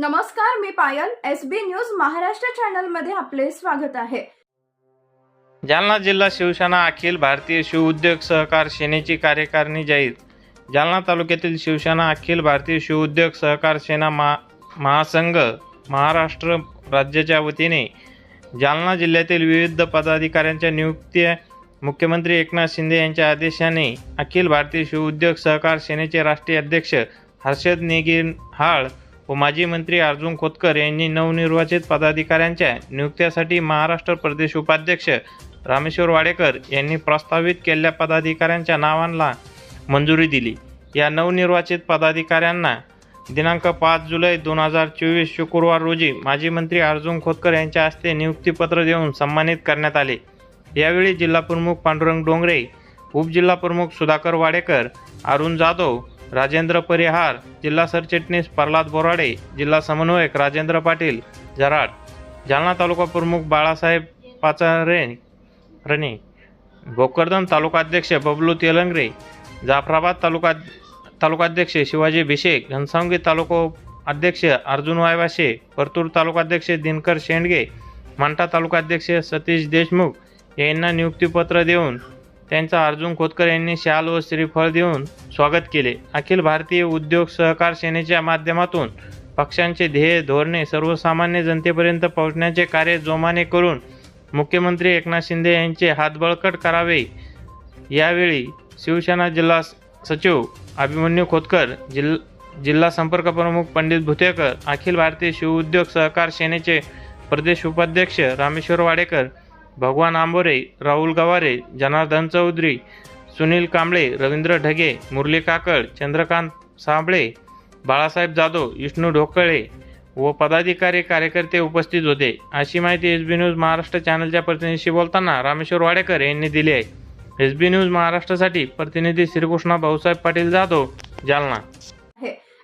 नमस्कार मी Payal S B news Maharashtra चॅनलमध्ये आपले स्वागत आहे. जालना जिल्हा शिवसेना अखिल भारतीय शिव उद्योग सहकार सेनेची कार्यकारिणी जाहीर. जालना तालुक्यातील शिवसेना अखिल भारतीय शिव उद्योग सहकार सेना महा महासंघ महाराष्ट्र राज्याच्या वतीने जालना जिल्ह्यातील विविध पदाधिकाऱ्यांच्या नियुक्त्या मुख्यमंत्री एकनाथ शिंदे यांच्या आदेशाने अखिल भारतीय शिव उद्योग सहकार सेनेचे राष्ट्रीय अध्यक्ष हर्षद नेगिरहाळ व माजी मंत्री अर्जुन खोतकर यांनी नवनिर्वाचित पदाधिकाऱ्यांच्या नियुक्त्यासाठी महाराष्ट्र प्रदेश उपाध्यक्ष रामेश्वर वाडेकर यांनी प्रस्तावित केलेल्या पदाधिकाऱ्यांच्या नावांना मंजुरी दिली. या नवनिर्वाचित पदाधिकाऱ्यांना दिनांक पाच जुलै दोन हजार चोवीस शुक्रवार रोजी माजी मंत्री अर्जुन खोतकर यांच्या हस्ते नियुक्तीपत्र देऊन सन्मानित करण्यात आले. यावेळी जिल्हाप्रमुख पांडुरंग डोंगरे उपजिल्हा प्रमुख सुधाकर वाडेकर अरुण जाधव राजेंद्र परिहार जिल्हा सरचिटणीस प्रल्हाद बोराडे जिल्हा समन्वयक राजेंद्र पाटील जराड जालना तालुका प्रमुख बाळासाहेब पाचारे रणे भोकरदन तालुकाध्यक्ष बबलू तेलंगरे जाफराबाद तालुका तालुकाध्यक्ष शिवाजी भिषेक घनसावंगी तालुका अध्यक्ष अर्जुन वायवाशे परतूर तालुकाध्यक्ष दिनकर शेंडगे मांटा तालुकाध्यक्ष सतीश देशमुख यांना नियुक्तीपत्र देऊन त्यांचा अर्जुन खोतकर यांनी शाल व श्रीफळ देऊन स्वागत केले. अखिल भारतीय उद्योग सहकार सेनेच्या माध्यमातून पक्षांचे ध्येय धोरणे सर्वसामान्य जनतेपर्यंत पोहोचण्याचे कार्य जोमाने करून मुख्यमंत्री एकनाथ शिंदे यांचे हात बळकट करावे. यावेळी शिवसेना जिल्हा सचिव अभिमन्यू खोतकर जिल जिल्हा संपर्क प्रमुख पंडित भुतेकर अखिल भारतीय शिव उद्योग सहकार सेनेचे प्रदेश उपाध्यक्ष रामेश्वर वाडेकर भगवान आंबोरे राहुल गवारे जनार्दन चौधरी सुनील कांबळे रवींद्र ढगे मुरली काकड चंद्रकांत साबळे बाळासाहेब जाधव विष्णू ढोकळे व पदाधिकारी कार्यकर्ते उपस्थित होते. अशी माहिती एस बी न्यूज महाराष्ट्र चॅनलच्या प्रतिनिधीशी बोलताना रामेश्वर वाडेकर यांनी दिली आहे. एस बी न्यूज महाराष्ट्रासाठी प्रतिनिधी Shrikrishna Bhausaheb Patil Jadhav Jalna.